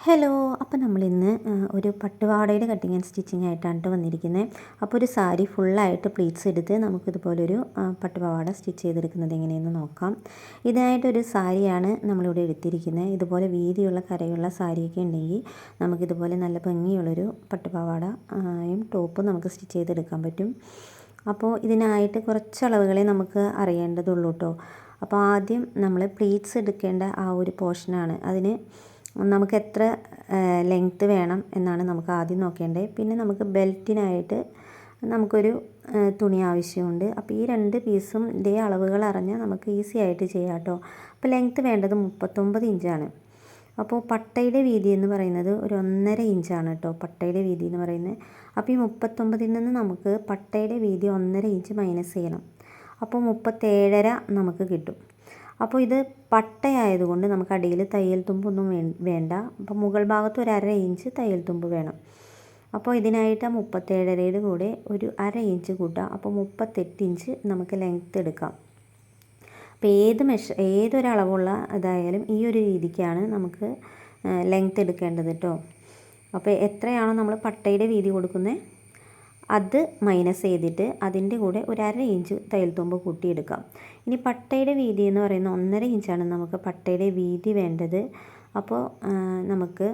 Hello അപ്പോൾ നമ്മളിന്ന് ഒരു പട്ടുപാടയുടെ കട്ടിങ് ആൻഡ് സ്റ്റിച്ചിങ് ആയിട്ടാണ് ട്ടോ വന്നിരിക്കുന്നത് അപ്പോൾ ഒരു സാരി ഫുള്ളായിട്ട് പ്ലീറ്റ്സ് എടുത്ത് നമുക്കിതുപോലൊരു പട്ടുപാവാട സ്റ്റിച്ച് ചെയ്തെടുക്കുന്നത് എങ്ങനെയെന്ന് നോക്കാം. ഇതിനായിട്ടൊരു സാരിയാണ് നമ്മളിവിടെ എടുത്തിരിക്കുന്നത് ഇതുപോലെ വീതിയുള്ള കരയുള്ള സാരിയൊക്കെ ഉണ്ടെങ്കിൽ നമുക്കിതുപോലെ നല്ല ഭംഗിയുള്ളൊരു പട്ടുപാവാടയും ടോപ്പും നമുക്ക് സ്റ്റിച്ച് ചെയ്തെടുക്കാൻ പറ്റും. അപ്പോൾ ഇതിനായിട്ട് കുറച്ച് അളവുകളെ നമുക്ക് അറിയേണ്ടതുള്ളൂ കേട്ടോ അപ്പോൾ ആദ്യം നമ്മൾ പ്ലീറ്റ്സ് എടുക്കേണ്ട ആ ഒരു പോർഷനാണ് അതിന് നമുക്ക് എത്ര ലെങ്ത്ത് വേണം എന്നാണ് നമുക്ക് ആദ്യം നോക്കേണ്ടത്. പിന്നെ നമുക്ക് ബെൽറ്റിനായിട്ട് നമുക്കൊരു തുണി ആവശ്യമുണ്ട്. അപ്പോൾ ഈ രണ്ട് പീസും ഇതേ അളവുകൾ അറിഞ്ഞാൽ നമുക്ക് ഈസി ആയിട്ട് ചെയ്യാം കേട്ടോ. അപ്പോൾ ലെങ്ത്ത് വേണ്ടത് മുപ്പത്തൊമ്പത് ഇഞ്ചാണ്. അപ്പോൾ പട്ടയുടെ വീതി എന്ന് പറയുന്നത് ഒരു ഒന്നര ഇഞ്ചാണ് കേട്ടോ പട്ടയുടെ വീതി എന്ന് പറയുന്നത്. അപ്പോൾ ഈ മുപ്പത്തൊമ്പതിൽ നിന്ന് നമുക്ക് പട്ടയുടെ വീതി ഒന്നര ഇഞ്ച് മൈനസ് ചെയ്യണം. അപ്പോൾ മുപ്പത്തേഴര നമുക്ക് കിട്ടും. അപ്പോൾ ഇത് പട്ടയായതുകൊണ്ട് നമുക്ക് അടിയിൽ തയ്യൽ തുമ്പൊന്നും വേണ്ട. അപ്പോൾ മുകൾ ഭാഗത്ത് ഒരു അര ഇഞ്ച് തയ്യൽ തുമ്പ് വേണം. അപ്പോൾ ഇതിനായിട്ട് മുപ്പത്തേഴരയുടെ കൂടെ ഒരു അര ഇഞ്ച് കൂട്ടാം. അപ്പോൾ മുപ്പത്തെട്ട് ഇഞ്ച് നമുക്ക് ലെങ്ത്ത് എടുക്കാം. അപ്പോൾ ഏത് മെഷ ഏതൊരളവുള്ള ഇതായാലും ഈ ഒരു രീതിക്കാണ് നമുക്ക് ലെങ്ത്ത് എടുക്കേണ്ടത് കേട്ടോ അപ്പോൾ എത്രയാണോ നമ്മൾ പട്ടയുടെ വീതി കൊടുക്കുന്നത് അത് മൈനസ് ചെയ്തിട്ട് അതിന്റെ കൂടെ ഒരു അര ഇഞ്ച് തയ്യൽ തുമ്പ് കൂട്ടിയെടുക്കാം. ഇനി പട്ടയുടെ വീതി എന്ന് പറയുന്ന ഒന്നര ഇഞ്ചാണ് നമുക്ക് പട്ടയുടെ വീതി വേണ്ടത്. അപ്പോൾ നമുക്ക്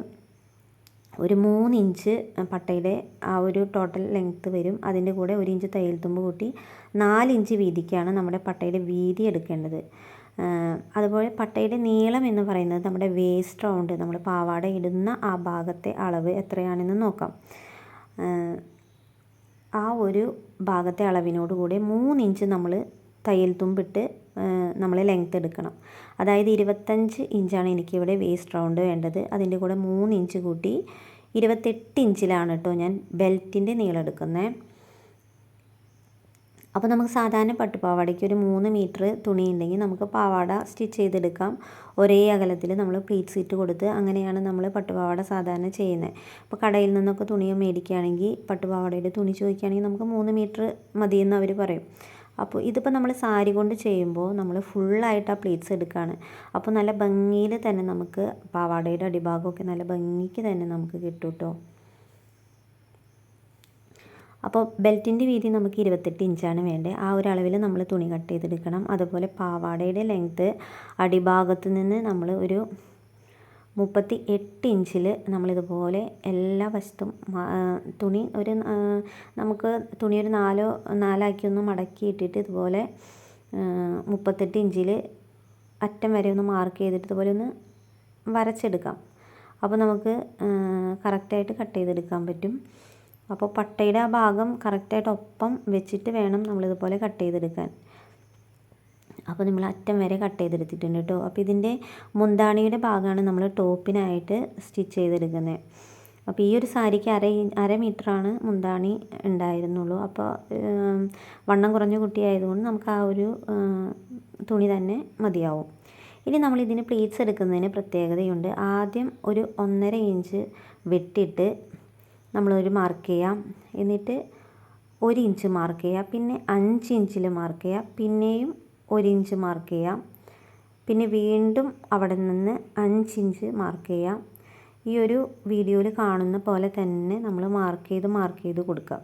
ഒരു മൂന്ന് ഇഞ്ച് പട്ടയുടെ ആ ഒരു ടോട്ടൽ ലെങ്ത്ത് വരും. അതിന്റെ കൂടെ ഒരു ഇഞ്ച് തയ്യൽ തുമ്പ് കൂട്ടി നാല് ഇഞ്ച് വീതിക്കാണ് നമ്മുടെ പട്ടയുടെ വീതി എടുക്കേണ്ടത്. അതുപോലെ പട്ടയുടെ നീളം എന്ന് പറയുന്നത് നമ്മുടെ വേസ്റ്റ് റൗണ്ട് നമ്മൾ പാവാട ഇടുന്ന ആ ഭാഗത്തെ അളവ് എത്രയാണെന്ന് നോക്കാം. ആ ഒരു ഭാഗത്തെ അളവിനോട് കൂടി മൂന്ന് ഇഞ്ച് നമ്മൾ തയ്യൽ തുമ്പിട്ട് നമ്മൾ ലെങ്ത്ത് എടുക്കണം. അതായത് ഇരുപത്തഞ്ച് ഇഞ്ചാണ് എനിക്കിവിടെ വേസ്റ്റ് റൗണ്ട് വേണ്ടത്. അതിന്റെ കൂടെ മൂന്ന് ഇഞ്ച് കൂട്ടി ഇരുപത്തെട്ട് ഇഞ്ചിലാണ് കേട്ടോ ഞാൻ ബെൽറ്റിന്റെ നീളം എടുക്കുന്നത് അപ്പോൾ നമുക്ക് സാധാരണ പട്ടുപാവാടയ്ക്ക് ഒരു മൂന്ന് മീറ്റർ തുണി ഉണ്ടെങ്കിൽ നമുക്ക് പാവാട സ്റ്റിച്ച് ചെയ്തെടുക്കാം. ഒരേ അകലത്തിൽ നമ്മൾ പ്ലീറ്റ്സ് സീറ്റ് കൊടുത്ത് അങ്ങനെയാണ് നമ്മൾ പട്ടുപാവാട സാധാരണ ചെയ്യുന്നത്. അപ്പോൾ കടയിൽ നിന്നൊക്കെ തുണി മേടിക്കുകയാണെങ്കിൽ പട്ടുപാവാടയുടെ തുണി ചോദിക്കുകയാണെങ്കിൽ നമുക്ക് മൂന്ന് മീറ്റർ മതിയെന്ന് അവർ പറയും. അപ്പോൾ ഇതിപ്പോൾ നമ്മൾ സാരി കൊണ്ട് ചെയ്യുമ്പോൾ നമ്മൾ ഫുള്ളായിട്ട് ആ പ്ലീറ്റ്സ് എടുക്കുകയാണ്. അപ്പോൾ നല്ല ഭംഗിയിൽ തന്നെ നമുക്ക് പാവാടയുടെ അടിഭാഗമൊക്കെ നല്ല ഭംഗിക്ക് തന്നെ നമുക്ക് കിട്ടും കേട്ടോ. അപ്പോൾ ബെൽറ്റിന്റെ വീതി നമുക്ക് ഇരുപത്തെട്ട് ഇഞ്ചാണ് വേണ്ടത്. ആ ഒരു അളവിൽ നമ്മൾ തുണി കട്ട് ചെയ്തെടുക്കണം. അതുപോലെ പാവാടയുടെ ലെങ്ത്ത് അടിഭാഗത്ത് നിന്ന് നമ്മൾ ഒരു മുപ്പത്തി എട്ട് ഇഞ്ചിൽ നമ്മളിതുപോലെ എല്ലാ വശത്തും തുണി ഒരു നമുക്ക് തുണി ഒരു നാലോ നാലാക്കി ഒന്ന് മടക്കി ഇട്ടിട്ട് ഇതുപോലെ മുപ്പത്തെട്ട് ഇഞ്ചിൽ അറ്റം വരെ ഒന്ന് മാർക്ക് ചെയ്തിട്ട് ഇതുപോലെ ഒന്ന് വരച്ചെടുക്കാം. അപ്പോൾ നമുക്ക് കറക്റ്റായിട്ട് കട്ട് ചെയ്തെടുക്കാൻ പറ്റും. അപ്പോൾ പട്ടയുടെ ആ ഭാഗം കറക്റ്റായിട്ട് ഒപ്പം വെച്ചിട്ട് വേണം നമ്മളിതുപോലെ കട്ട് ചെയ്തെടുക്കാൻ. അപ്പോൾ നമ്മൾ അറ്റം വരെ കട്ട് ചെയ്തെടുത്തിട്ടുണ്ട് കേട്ടോ. അപ്പോൾ ഇതിന്റെ മുന്താണിയുടെ ഭാഗമാണ് നമ്മൾ ടോപ്പിനായിട്ട് സ്റ്റിച്ച് ചെയ്തെടുക്കുന്നത്. അപ്പോൾ ഈ ഒരു സാരിക്ക് അര അര മീറ്ററാണ് മുന്താണി ഉണ്ടായിരുന്നുള്ളൂ. അപ്പോൾ വണ്ണം കുറഞ്ഞ കുട്ടിയായതുകൊണ്ട് നമുക്ക് ആ ഒരു തുണി തന്നെ മതിയാവും. ഇനി നമ്മൾ ഇതിന് പ്ലീറ്റ്സ് എടുക്കുന്നതിന് പ്രത്യേകതയുണ്ട്. ആദ്യം ഒരു ഒന്നര ഇഞ്ച് വെട്ടിയിട്ട് നമ്മളൊരു മാർക്ക് ചെയ്യാം. എന്നിട്ട് ഒരു ഇഞ്ച് മാർക്ക് ചെയ്യുക പിന്നെ അഞ്ച് ഇഞ്ചിൽ മാർക്ക് ചെയ്യുക പിന്നെയും ഒരു ഇഞ്ച് മാർക്ക് ചെയ്യാം. പിന്നെ വീണ്ടും അവിടെ നിന്ന് അഞ്ച് ഇഞ്ച് മാർക്ക് ചെയ്യാം. ഈ ഒരു വീഡിയോയിൽ കാണുന്ന പോലെ തന്നെ നമ്മൾ മാർക്ക് ചെയ്ത് മാർക്ക് ചെയ്ത് കൊടുക്കാം.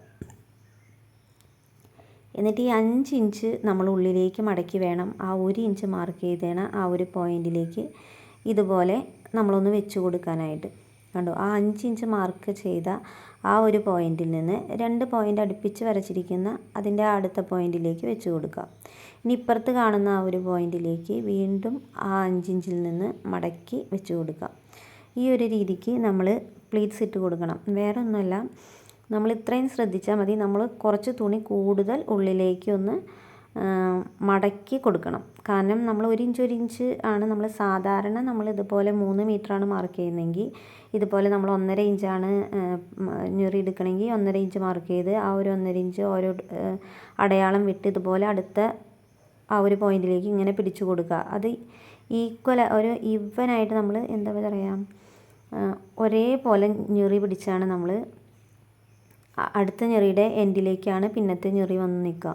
എന്നിട്ട് ഈ അഞ്ച് ഇഞ്ച് നമ്മൾ ഉള്ളിലേക്ക് മടക്കി വേണം. ആ ഒരു ഇഞ്ച് മാർക്ക് ചെയ്തേണ ആ ഒരു പോയിന്റിലേക്ക് ഇതുപോലെ നമ്മളൊന്ന് വെച്ച് കൊടുക്കാനായിട്ട്. കണ്ടോ. ആ അഞ്ച് ഇഞ്ച് മാർക്ക് ചെയ്ത ആ ഒരു പോയിന്റിൽ നിന്ന് രണ്ട് പോയിന്റ് അടുപ്പിച്ച് വരച്ചിരിക്കുന്ന അതിന്റെ അടുത്ത പോയിന്റിലേക്ക് വെച്ച് കൊടുക്കുക. ഇനി ഇപ്പുറത്ത് കാണുന്ന ആ ഒരു പോയിന്റിലേക്ക് വീണ്ടും ആ അഞ്ചിഞ്ചിൽ നിന്ന് മടക്കി വെച്ച് കൊടുക്കുക. ഈ ഒരു രീതിക്ക് നമ്മൾ പ്ലീറ്റ്സ് ഇട്ട് കൊടുക്കണം. വേറെ ഒന്നുമല്ല നമ്മൾ ഇത്രയും ശ്രദ്ധിച്ചാൽ മതി. നമ്മൾ കുറച്ച് തുണി കൂടുതൽ ഉള്ളിലേക്ക് ഒന്ന് മടക്കി കൊടുക്കണം. കാരണം നമ്മൾ ഒരു ഇഞ്ച് ഒരു ഇഞ്ച് ആണ് നമ്മൾ സാധാരണ നമ്മൾ ഇതുപോലെ മൂന്ന് മീറ്ററാണ് മാർക്ക് ചെയ്യുന്നതെങ്കിൽ ഇതുപോലെ നമ്മൾ ഒന്നര ഇഞ്ചാണ് ഞൊറി എടുക്കണമെങ്കിൽ ഒന്നര ഇഞ്ച് മാർക്ക് ചെയ്ത് ആ ഒരു ഒന്നര ഇഞ്ച് ഓരോ അടയാളം വിട്ട് ഇതുപോലെ അടുത്ത ആ ഒരു പോയിന്റിലേക്ക് ഇങ്ങനെ പിടിച്ചു കൊടുക്കുക. അത് ഈക്വൽ ഒരു ഈവനായിട്ട് നമ്മൾ എന്താ പറയുക ഒരേപോലെ ഞെറി പിടിച്ചാണ് നമ്മൾ അടുത്ത ഞെറിയുടെ എൻഡിലേക്കാണ് പിന്നത്തെ ഞെറി വന്ന് നിൽക്കുക.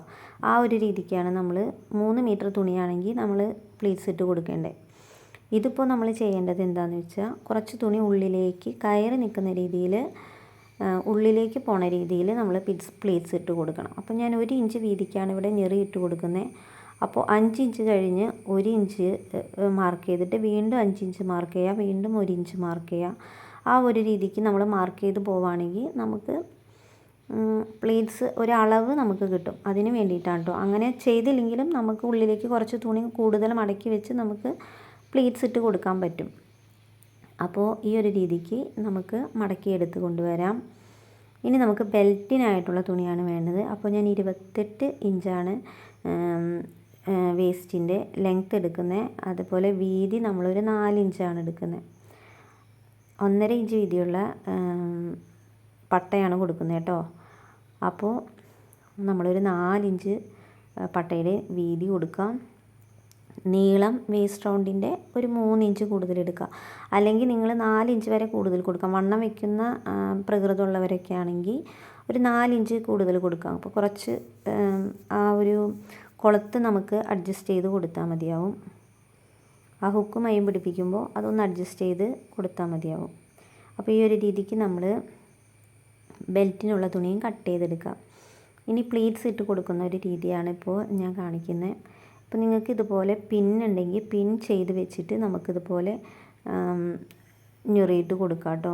ആ ഒരു രീതിക്കാണ് നമ്മൾ മൂന്ന് മീറ്റർ തുണിയാണെങ്കിൽ നമ്മൾ പ്ലീറ്റ്സ് ഇട്ട് കൊടുക്കേണ്ടത് ഇതിപ്പോൾ നമ്മൾ ചെയ്യേണ്ടത് എന്താണെന്ന് വെച്ചാൽ കുറച്ച് തുണി ഉള്ളിലേക്ക് കയറി നിൽക്കുന്ന രീതിയിൽ ഉള്ളിലേക്ക് പോണ രീതിയിൽ നമ്മൾ പിറ്റ്സ് പ്ലീറ്റ്സ് ഇട്ട് കൊടുക്കണം. അപ്പോൾ ഞാൻ ഒരു ഇഞ്ച് വീതിക്കാണ് ഇവിടെ ഞെറി ഇട്ട് കൊടുക്കുന്നത് അപ്പോൾ അഞ്ച് ഇഞ്ച് കഴിഞ്ഞ് ഒരു ഇഞ്ച് മാർക്ക് ചെയ്തിട്ട് വീണ്ടും അഞ്ച് ഇഞ്ച് മാർക്ക് ചെയ്യുക വീണ്ടും ഒരു ഇഞ്ച് മാർക്ക് ചെയ്യുക ആ ഒരു രീതിക്ക് നമ്മൾ മാർക്ക് ചെയ്ത് പോവുകയാണെങ്കിൽ നമുക്ക് പ്ലേറ്റ്സ് ഒരളവ് നമുക്ക് കിട്ടും. അതിന് വേണ്ടിയിട്ടാണ് കേട്ടോ അങ്ങനെ ചെയ്തില്ലെങ്കിലും നമുക്ക് ഉള്ളിലേക്ക് കുറച്ച് തുണി കൂടുതൽ മടക്കി വെച്ച് നമുക്ക് പ്ലീറ്റ്സ് ഇട്ട് കൊടുക്കാൻ പറ്റും. അപ്പോൾ ഈ ഒരു രീതിക്ക് നമുക്ക് മടക്കിയെടുത്ത് കൊണ്ടുവരാം. ഇനി നമുക്ക് ബെൽറ്റിനായിട്ടുള്ള തുണിയാണ് വേണ്ടത്. അപ്പോൾ ഞാൻ ഇരുപത്തെട്ട് ഇഞ്ചാണ് വേസ്റ്റിന്റെ ലെങ്ത്ത് എടുക്കുന്നത് അതുപോലെ വീതി നമ്മളൊരു നാലിഞ്ചാണ് എടുക്കുന്നത് ഒന്നര ഇഞ്ച് വീതിയുള്ള പട്ടയാണ് കൊടുക്കുന്നത് കേട്ടോ. അപ്പോൾ നമ്മളൊരു നാലിഞ്ച് പട്ടയുടെ വീതി കൊടുക്കാം. നീളം വേസ്റ്റ് റൗണ്ടിന്റെ ഒരു മൂന്നിഞ്ച് കൂടുതൽ എടുക്കുക അല്ലെങ്കിൽ നിങ്ങൾ നാലിഞ്ച് വരെ കൂടുതൽ കൊടുക്കാം. വണ്ണം വയ്ക്കുന്ന പ്രകൃതമുള്ളവരൊക്കെ ആണെങ്കിൽ ഒരു നാലിഞ്ച് കൂടുതൽ കൊടുക്കാം. അപ്പോൾ കുറച്ച് ആ ഒരു കുളത്ത് നമുക്ക് അഡ്ജസ്റ്റ് ചെയ്ത് കൊടുത്താൽ മതിയാവും. ആ ഹുക്ക് മയം പിടിപ്പിക്കുമ്പോൾ അതൊന്ന് അഡ്ജസ്റ്റ് ചെയ്ത് കൊടുത്താൽ മതിയാവും. അപ്പോൾ ഈ ഒരു രീതിക്ക് നമ്മൾ ബെൽറ്റിനുള്ള തുണിയും കട്ട് ചെയ്തെടുക്കാം ഇനി പ്ലീറ്റ്സ് ഇട്ട് കൊടുക്കുന്ന ഒരു രീതിയാണ് ഇപ്പോൾ ഞാൻ കാണിക്കുന്നത്. അപ്പോൾ നിങ്ങൾക്ക് ഇതുപോലെ പിൻ ഉണ്ടെങ്കിൽ പിൻ ചെയ്ത് വെച്ചിട്ട് നമുക്കിതുപോലെ ഞൊറിയിട്ട് കൊടുക്കാം കേട്ടോ.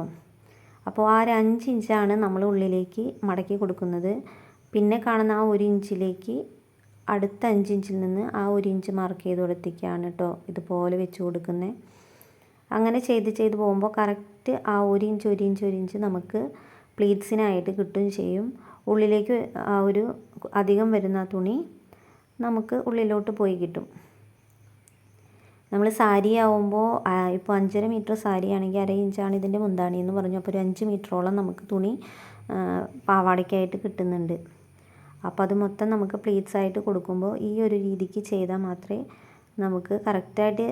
അപ്പോൾ ആ ഒരു അഞ്ച് ഇഞ്ചാണ് നമ്മൾ ഉള്ളിലേക്ക് മടക്കി കൊടുക്കുന്നത്. പിന്നെ കാണുന്ന ആ ഒരു ഇഞ്ചിലേക്ക് അടുത്ത അഞ്ച് ഇഞ്ചിൽ നിന്ന് ആ ഒരു ഇഞ്ച് മാർക്ക് ചെയ്ത് കൊടുത്തേക്കാണ് കേട്ടോ ഇതുപോലെ വെച്ച് കൊടുക്കുന്നത്. അങ്ങനെ ചെയ്ത് ചെയ്ത് പോകുമ്പോൾ കറക്റ്റ് ആ ഒരു ഇഞ്ച് ഒരു ഇഞ്ച് ഒരു ഇഞ്ച് നമുക്ക് പ്ലീറ്റ്സിനായിട്ട് കിട്ടുകയും ചെയ്യും. ഉള്ളിലേക്ക് ആ ഒരു അധികം വരുന്ന തുണി നമുക്ക് ഉള്ളിലോട്ട് പോയി കിട്ടും. നമ്മൾ സാരി ആവുമ്പോൾ ഇപ്പോൾ അഞ്ചര മീറ്റർ സാരി ആണെങ്കിൽ അര ഇഞ്ചാണ് ഇതിന്റെ മുന്താണി എന്ന് പറഞ്ഞു. അപ്പോൾ ഒരു അഞ്ച് മീറ്ററോളം നമുക്ക് തുണി പാവാടയ്ക്കായിട്ട് കിട്ടുന്നുണ്ട്. അപ്പോൾ അത് മൊത്തം നമുക്ക് പ്ലീറ്റ്സ് ആയിട്ട് കൊടുക്കുമ്പോൾ ഈ ഒരു രീതിക്ക് ചെയ്താൽ മാത്രമേ നമുക്ക് കറക്റ്റായിട്ട്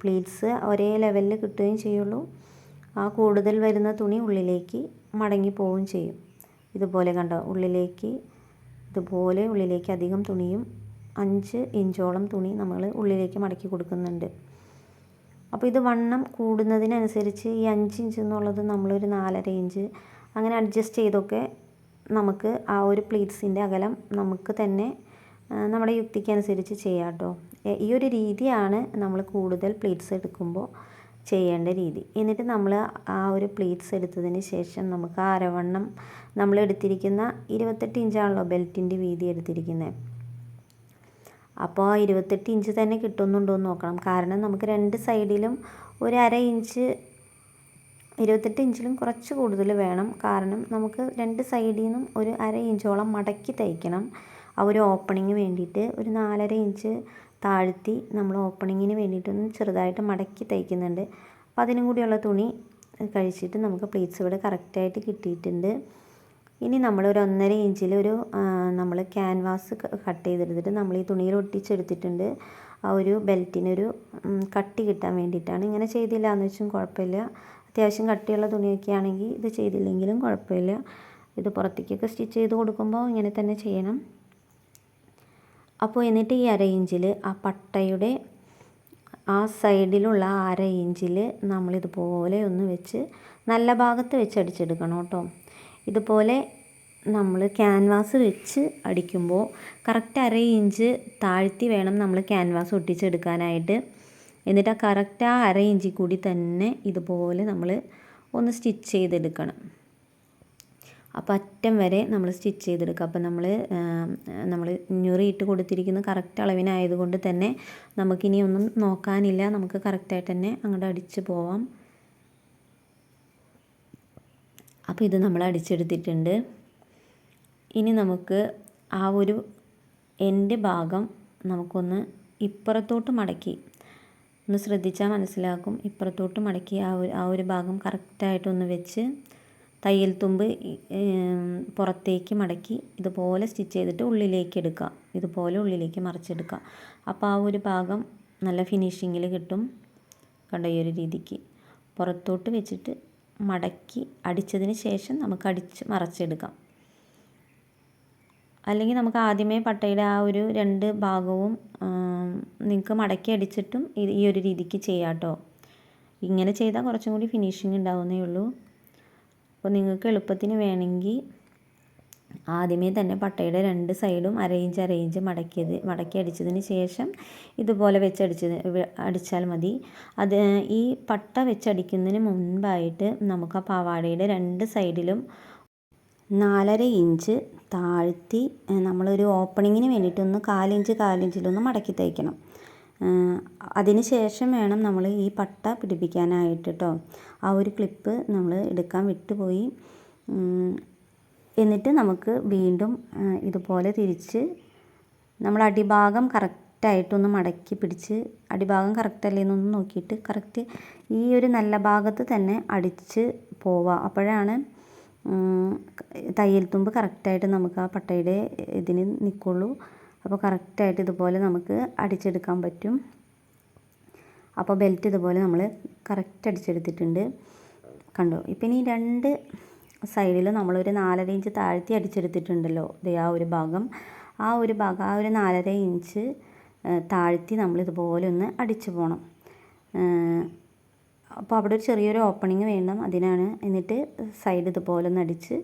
പ്ലീറ്റ്സ് ഒരേ ലെവലിൽ കിട്ടുകയും ചെയ്യുള്ളൂ. ആ കൂടുതൽ വരുന്ന തുണി ഉള്ളിലേക്ക് മടങ്ങി പോവുകയും ചെയ്യും. ഇതുപോലെ കണ്ടോ? ഉള്ളിലേക്ക് ഇതുപോലെ ഉള്ളിലേക്ക് അധികം തുണിയും അഞ്ച് ഇഞ്ചോളം തുണി നമ്മൾ ഉള്ളിലേക്ക് മടക്കി കൊടുക്കുന്നുണ്ട്. അപ്പോൾ ഇത് വണ്ണം കൂടുന്നതിനനുസരിച്ച് ഈ അഞ്ച് ഇഞ്ച് എന്നുള്ളത് നമ്മളൊരു നാലര ഇഞ്ച് അങ്ങനെ അഡ്ജസ്റ്റ് ചെയ്തൊക്കെ നമുക്ക് ആ ഒരു പ്ലീറ്റ്സിന്റെ അകലം നമുക്ക് തന്നെ നമ്മുടെ യുക്തിക്കനുസരിച്ച് ചെയ്യാം കേട്ടോ. ഈ ഒരു രീതിയാണ് നമ്മൾ കൂടുതൽ പ്ലീറ്റ്സ് എടുക്കുമ്പോൾ ചെയ്യേണ്ട രീതി. എന്നിട്ട് നമ്മൾ ആ ഒരു പ്ലീറ്റ്സ് എടുത്തതിന് ശേഷം നമുക്ക് അരവണ്ണം നമ്മൾ എടുത്തിരിക്കുന്ന ഇരുപത്തെട്ട് ഇഞ്ചാണല്ലോ ബെൽറ്റിന്റെ വീതി എടുത്തിരിക്കുന്നത് അപ്പോൾ ആ ഇരുപത്തെട്ട് ഇഞ്ച് തന്നെ കിട്ടുന്നുണ്ടോ എന്ന് നോക്കണം. കാരണം നമുക്ക് രണ്ട് സൈഡിലും ഒരു അര ഇഞ്ച് ഇരുപത്തെട്ട് ഇഞ്ചിലും കുറച്ച് കൂടുതൽ വേണം. കാരണം നമുക്ക് രണ്ട് സൈഡിൽ നിന്നും ഒരു അര ഇഞ്ചോളം മടക്കി തയ്ക്കണം. ആ ഒരു ഓപ്പണിങ് വേണ്ടിയിട്ട് ഒരു നാലര ഇഞ്ച് താഴ്ത്തി നമ്മൾ ഓപ്പണിങ്ങിന് വേണ്ടിയിട്ടൊന്ന് ചെറുതായിട്ട് മടക്കി തയ്ക്കുന്നുണ്ട്. അപ്പോൾ അതിനും കൂടിയുള്ള തുണി കഴിച്ചിട്ട് നമുക്ക് പ്ലീറ്റ്സ് ഇവിടെ കറക്റ്റായിട്ട് കിട്ടിയിട്ടുണ്ട്. ഇനി നമ്മളൊരു ഒന്നര ഇഞ്ചിൽ ഒരു നമ്മൾ ക്യാൻവാസ് കട്ട് ചെയ്തെടുത്തിട്ട് നമ്മൾ ഈ തുണിയിൽ ഒട്ടിച്ചെടുത്തിട്ടുണ്ട്. ആ ഒരു ബെൽറ്റിനൊരു കട്ടി കിട്ടാൻ വേണ്ടിയിട്ടാണ്. ഇങ്ങനെ ചെയ്തില്ല എന്ന് വെച്ചും കുഴപ്പമില്ല. അത്യാവശ്യം കട്ടിയുള്ള തുണിയൊക്കെ ആണെങ്കിൽ ഇത് ചെയ്തില്ലെങ്കിലും കുഴപ്പമില്ല. ഇത് പുറത്തേക്കൊക്കെ സ്റ്റിച്ച് ചെയ്ത് കൊടുക്കുമ്പോൾ ഇങ്ങനെ തന്നെ ചെയ്യണം. അപ്പോൾ എന്നിട്ട് ഈ അര ഇഞ്ചിൽ ആ പട്ടയുടെ ആ സൈഡിലുള്ള ആ അര ഇഞ്ചിൽ നമ്മളിതുപോലെ ഒന്ന് വെച്ച് നല്ല ഭാഗത്ത് വെച്ച് അടിച്ചെടുക്കണം കേട്ടോ. ഇതുപോലെ നമ്മൾ ക്യാൻവാസ് വെച്ച് അടിക്കുമ്പോൾ കറക്റ്റ് അര ഇഞ്ച് താഴ്ത്തി വേണം നമ്മൾ ക്യാൻവാസ് ഒട്ടിച്ചെടുക്കാനായിട്ട്. എന്നിട്ട് ആ കറക്റ്റ് ആ അര ഇഞ്ചിൽ കൂടി തന്നെ ഇതുപോലെ നമ്മൾ ഒന്ന് സ്റ്റിച്ച് ചെയ്തെടുക്കണം. അപ്പോൾ അറ്റം വരെ നമ്മൾ സ്റ്റിച്ച് ചെയ്തെടുക്കുക. അപ്പോൾ നമ്മൾ നമ്മൾ ഞൊറിയിട്ട് കൊടുത്തിരിക്കുന്ന കറക്റ്റ് അളവിനായതുകൊണ്ട് തന്നെ നമുക്കിനി ഒന്നും നോക്കാനില്ല. നമുക്ക് കറക്റ്റായിട്ട് തന്നെ അങ്ങോട്ട് അടിച്ച് പോവാം. അപ്പോൾ ഇത് നമ്മൾ അടിച്ചെടുത്തിട്ടുണ്ട്. ഇനി നമുക്ക് ആ ഒരു എന്റെ ഭാഗം നമുക്കൊന്ന് ഇപ്പുറത്തോട്ട് മടക്കി. ഒന്ന് ശ്രദ്ധിച്ചാൽ മനസ്സിലാക്കും. ഇപ്പുറത്തോട്ട് മടക്കി ആ ഒരു ആ ഒരു ഭാഗം കറക്റ്റായിട്ടൊന്ന് വെച്ച് തയ്യൽ തുമ്പ് പുറത്തേക്ക് മടക്കി ഇതുപോലെ സ്റ്റിച്ച് ചെയ്തിട്ട് ഉള്ളിലേക്ക് എടുക്കുക. ഇതുപോലെ ഉള്ളിലേക്ക് മറിച്ചെടുക്കുക. അപ്പോൾ ആ ഒരു ഭാഗം നല്ല ഫിനിഷിങ്ങിൽ കിട്ടും. കണ്ട ഈ ഒരു രീതിക്ക്. പുറത്തോട്ട് വെച്ചിട്ട് മടക്കി അടിച്ചതിന് ശേഷം നമുക്ക് അടിച്ച് മറച്ചെടുക്കാം. അല്ലെങ്കിൽ നമുക്ക് ആദ്യമേ പട്ടയുടെ ആ ഒരു രണ്ട് ഭാഗവും നിങ്ങൾക്ക് മടക്കി അടിച്ചിട്ടും ഈ- ഒരു രീതിക്ക് ചെയ്യാം കേട്ടോ. ഇങ്ങനെ ചെയ്താൽ കുറച്ചും കൂടി ഫിനിഷിങ് ഉണ്ടാവുന്നേ ഉള്ളൂ. അപ്പോൾ നിങ്ങൾക്ക് എളുപ്പത്തിന് വേണമെങ്കിൽ ആദ്യമേ തന്നെ പട്ടയുടെ രണ്ട് സൈഡും അരയിഞ്ച് അരയിഞ്ച് മടക്കിയത് മടക്കി അടിച്ചതിന് ശേഷം ഇതുപോലെ വെച്ചടിച്ചത് അടിച്ചാൽ മതി. അത് ഈ പട്ട വെച്ചടിക്കുന്നതിന് മുൻപായിട്ട് നമുക്ക് ആ പാവാടയുടെ രണ്ട് സൈഡിലും നാലര ഇഞ്ച് താഴ്ത്തി നമ്മളൊരു ഓപ്പണിങ്ങിന് വേണ്ടിയിട്ടൊന്ന് കാലിഞ്ച് കാലിഞ്ചിലൊന്ന് മടക്കി തയ്ക്കണം അതിന് ശേഷം വേണം നമ്മൾ ഈ പട്ട പിടിപ്പിക്കാനായിട്ട് കേട്ടോ ആ ഒരു ക്ലിപ്പ് നമ്മൾ എടുക്കാൻ വിട്ടുപോയി. എന്നിട്ട് നമുക്ക് വീണ്ടും ഇതുപോലെ തിരിച്ച് നമ്മൾ അടിഭാഗം കറക്റ്റായിട്ടൊന്ന് മടക്കി പിടിച്ച് അടിഭാഗം കറക്റ്റ് അല്ലേ എന്നൊന്ന് നോക്കിയിട്ട് കറക്റ്റ് ഈ ഒരു നല്ല ഭാഗത്ത് തന്നെ അടിച്ച് പോവുക. അപ്പോഴാണ് തയ്യൽ തുമ്പ് കറക്റ്റായിട്ട് നമുക്ക് ആ പട്ടയുടെ ഇതിന് നിൽക്കുള്ളൂ. അപ്പോൾ കറക്റ്റായിട്ട് ഇതുപോലെ നമുക്ക് അടിച്ചെടുക്കാൻ പറ്റും. അപ്പോൾ ബെൽറ്റ് ഇതുപോലെ നമ്മൾ കറക്റ്റ് അടിച്ചെടുത്തിട്ടുണ്ട്. കണ്ടോ? ഇപ്പം ഇനി രണ്ട് സൈഡിൽ നമ്മളൊരു നാലര ഇഞ്ച് താഴ്ത്തി അടിച്ചെടുത്തിട്ടുണ്ടല്ലോ. ദേ ആ ഒരു ഭാഗം. ആ ഒരു ഭാഗം ആ ഒരു നാലര ഇഞ്ച് താഴ്ത്തി നമ്മൾ ഇതുപോലെ ഒന്ന് അടിച്ചു പോകണം അപ്പോൾ അവിടെ ഒരു ചെറിയൊരു ഓപ്പണിങ് വേണം അതിനാണ്. എന്നിട്ട് സൈഡ് ഇതുപോലെ ഒന്ന് അടിച്ച്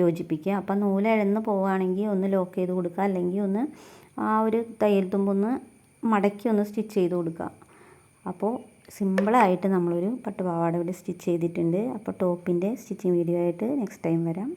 യോജിപ്പിക്കുക. അപ്പം നൂലഴന്ന് പോവുകയാണെങ്കിൽ ഒന്ന് ലോക്ക് ചെയ്ത് കൊടുക്കുക. അല്ലെങ്കിൽ ഒന്ന് ആ ഒരു തയ്യൽ തുമ്പൊന്ന് മടക്കി ഒന്ന് സ്റ്റിച്ച് ചെയ്ത് കൊടുക്കുക. അപ്പോൾ സിമ്പിളായിട്ട് നമ്മളൊരു പട്ടുപാവാട ഇവിടെ സ്റ്റിച്ച് ചെയ്തിട്ടുണ്ട്. അപ്പോൾ ടോപ്പിന്റെ സ്റ്റിച്ചിങ് വീഡിയോ ആയിട്ട് നെക്സ്റ്റ് ടൈം വരാം.